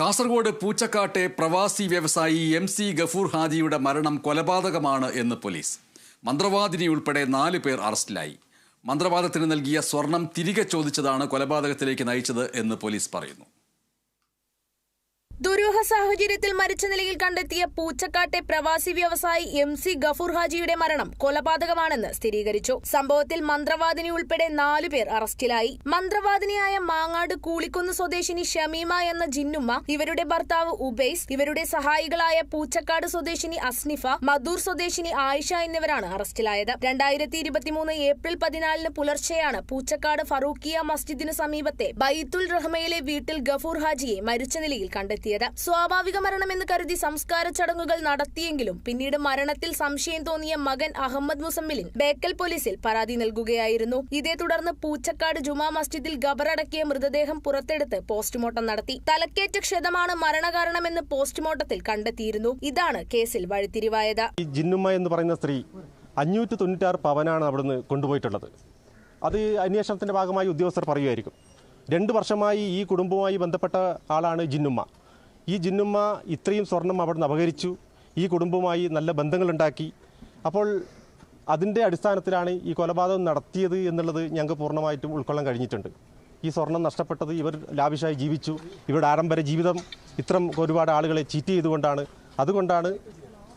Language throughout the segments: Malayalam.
കാസർഗോഡ് പൂച്ചക്കാട്ടെ പ്രവാസി വ്യവസായി എം സി ഗഫൂർ ഹാജിയുടെ മരണം കൊലപാതകമാണ് എന്ന് പോലീസ്. മന്ത്രവാദിനി ഉൾപ്പെടെ നാല് പേർ അറസ്റ്റിലായി. മന്ത്രവാദത്തിന് നൽകിയ സ്വർണം തിരികെ ചോദിച്ചതാണ് കൊലപാതകത്തിലേക്ക് നയിച്ചത് എന്ന് പോലീസ് പറയുന്നു. ദുരൂഹ സാഹചര്യത്തിൽ മരിച്ച നിലയിൽ കണ്ടെത്തിയ പൂച്ചക്കാട്ടെ പ്രവാസി വ്യവസായി എം സി ഗഫൂർ ഹാജിയുടെ മരണം കൊലപാതകമാണെന്ന് സ്ഥിരീകരിച്ചു. സംഭവത്തിൽ മന്ത്രവാദിനി ഉൾപ്പെടെ നാലുപേർ അറസ്റ്റിലായി. മന്ത്രവാദിനിയായ മാങ്ങാട് കൂളിക്കുന്ന് സ്വദേശിനി ഷമീമ എന്ന ജിന്നുമ്മ ഇവരുടെ ഭർത്താവ് ഉബൈസ് ഇവരുടെ സഹായികളായ പൂച്ചക്കാട് സ്വദേശിനി അസ്നിഫ മധൂർ സ്വദേശിനി ആയിഷ എന്നിവരാണ് അറസ്റ്റിലായത്. രണ്ടായിരത്തി ഇരുപത്തിമൂന്ന് ഏപ്രിൽ പതിനാലിന് പുലർച്ചെയാണ് പൂച്ചക്കാട് ഫറൂഖിയ മസ്ജിദിന് സമീപത്തെ ബൈത്തുൽ റഹ്മയിലെ വീട്ടിൽ ഗഫൂർ ഹാജിയെ മരിച്ച നിലയിൽ കണ്ടെത്തിയത്. സ്വാഭാവിക മരണം എന്ന് കരുതി സംസ്കാര ചടങ്ങുകൾ നടത്തിയെങ്കിലും പിന്നീട് മരണത്തിൽ സംശയം തോന്നിയ മകൻ അഹമ്മദ് മുസമ്മിലിൻ ബേക്കൽ പോലീസിൽ പരാതി നൽകുകയായിരുന്നു. ഇതേ തുടർന്ന് പൂച്ചക്കാട് ജുമാ മസ്ജിദിൽ ഗബറടക്കിയ മൃതദേഹം പുറത്തെടുത്ത് പോസ്റ്റ്മോർട്ടം നടത്തി. തലക്കേറ്റ ക്ഷതമാണ് മരണകാരണമെന്ന് പോസ്റ്റ്മോർട്ടത്തിൽ കണ്ടെത്തിയിരുന്നു. ഇതാണ് കേസിൽ വഴിത്തിരിവായത്. ജിന്നുമ്മ എന്ന് പറയുന്ന സ്ത്രീ അഞ്ഞൂറ്റി തൊണ്ണൂറ്റാറ് പവനാണ് അവിടുന്ന് കൊണ്ടുപോയിട്ടുള്ളത്. അത് അന്വേഷണത്തിന്റെ ഭാഗമായി ഉദ്യോഗസ്ഥർ പറയുമായിരിക്കും. രണ്ട് വർഷമായി ഈ കുടുംബവുമായി ബന്ധപ്പെട്ട ആളാണ് ജിന്നുമ്മ. ഈ ജിന്നുമ്മ ഇത്രയും സ്വർണം അവിടുന്ന് അപഹരിച്ചു. ഈ കുടുംബവുമായി നല്ല ബന്ധങ്ങളുണ്ടാക്കി. അപ്പോൾ അതിന്റെ അടിസ്ഥാനത്തിലാണ് ഈ കൊലപാതകം നടത്തിയത് എന്നുള്ളത് ഞങ്ങൾക്ക് പൂർണമായിട്ടും ഉൾക്കൊള്ളാൻ കഴിഞ്ഞിട്ടുണ്ട്. ഈ സ്വർണം നഷ്ടപ്പെട്ടത് ഇവർ ലാവിഷായി ജീവിച്ചു. ഇവരുടെ ആഡംബര ജീവിതം ഇത്തരം ഒരുപാട് ആളുകളെ ചീറ്റ് ചെയ്തുകൊണ്ടാണ്. അതുകൊണ്ടാണ്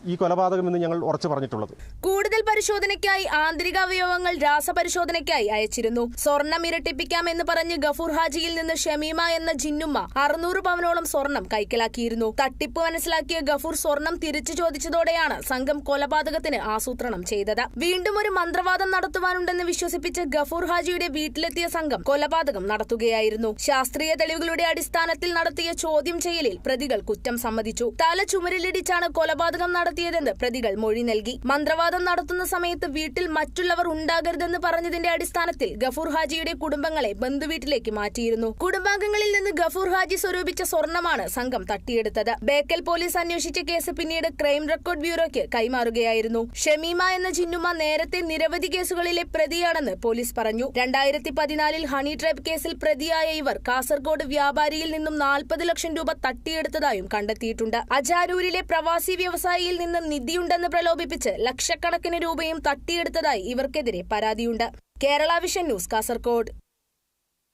ഈ കൊലപാതകമെന്ന് ഞങ്ങൾ ഉറച്ചു പറഞ്ഞിട്ടുള്ളത്. കൂടുതൽ പരിശോധനയ്ക്കായി ആന്തരിക അവയവങ്ങൾ രാസപരിശോധനയ്ക്കായി അയച്ചിരുന്നു. സ്വർണം ഇരട്ടിപ്പിക്കാമെന്ന് പറഞ്ഞ് ഗഫൂർ ഹാജിയിൽ നിന്ന് ഷമീമ എന്ന ജിന്നുമ്മ അറുന്നൂറ് പവനോളം സ്വർണം കൈക്കലാക്കിയിരുന്നു. തട്ടിപ്പ് മനസ്സിലാക്കിയ ഗഫൂർ സ്വർണം തിരിച്ചു ചോദിച്ചതോടെയാണ് സംഘം കൊലപാതകത്തിന് ആസൂത്രണം ചെയ്തത്. വീണ്ടും ഒരു മന്ത്രവാദം നടത്തുവാനുണ്ടെന്ന് വിശ്വസിപ്പിച്ച് ഗഫൂർ ഹാജിയുടെ വീട്ടിലെത്തിയ സംഘം കൊലപാതകം നടത്തുകയായിരുന്നു. ശാസ്ത്രീയ തെളിവുകളുടെ അടിസ്ഥാനത്തിൽ നടത്തിയ ചോദ്യം ചെയ്യലിൽ പ്രതികൾ കുറ്റം സമ്മതിച്ചു. തല ചുമരിലിടിച്ചാണ് കൊലപാതകം നടത്തിയതെന്ന് പ്രതികൾ മൊഴി നൽകി. മന്ത്രവാദം നടത്തുന്ന സമയത്ത് വീട്ടിൽ മറ്റുള്ളവർ ഉണ്ടാകരുതെന്ന് പറഞ്ഞതിന്റെ അടിസ്ഥാനത്തിൽ ഗഫൂർ ഹാജിയുടെ കുടുംബങ്ങളെ ബന്ധുവീട്ടിലേക്ക് മാറ്റിയിരുന്നു. കുടുംബാംഗങ്ങളിൽ നിന്ന് ഗഫൂർ ഹാജി സ്വരൂപിച്ച സ്വർണമാണ് സംഘം തട്ടിയെടുത്തത്. ബേക്കൽ പോലീസ് അന്വേഷിച്ച കേസ് പിന്നീട് ക്രൈം റെക്കോർഡ് ബ്യൂറോയ്ക്ക് കൈമാറുകയായിരുന്നു. ഷമീമ എന്ന ചിന്നുമ നേരത്തെ നിരവധി കേസുകളിലെ പ്രതിയാണെന്ന് പോലീസ് പറഞ്ഞു. രണ്ടായിരത്തി പതിനാലിൽ ഹണി ട്രൈബ് കേസിൽ പ്രതിയായ ഇവർ കാസർഗോഡ് വ്യാപാരിയിൽ നിന്നും നാൽപ്പത് ലക്ഷം രൂപ തട്ടിയെടുത്തതായും കണ്ടെത്തിയിട്ടുണ്ട്. അജാരൂരിലെ പ്രവാസി വ്യവസായിയിൽ നിന്ന് നിധിയുണ്ടെന്ന് പ്രലോഭിപ്പിച്ച് ലക്ഷക്കണക്കിന് രൂപയും തട്ടിയെടുത്തതായി ഇവർക്കെതിരെ പരാതിയുണ്ട്. Kerala vision news Kasaragod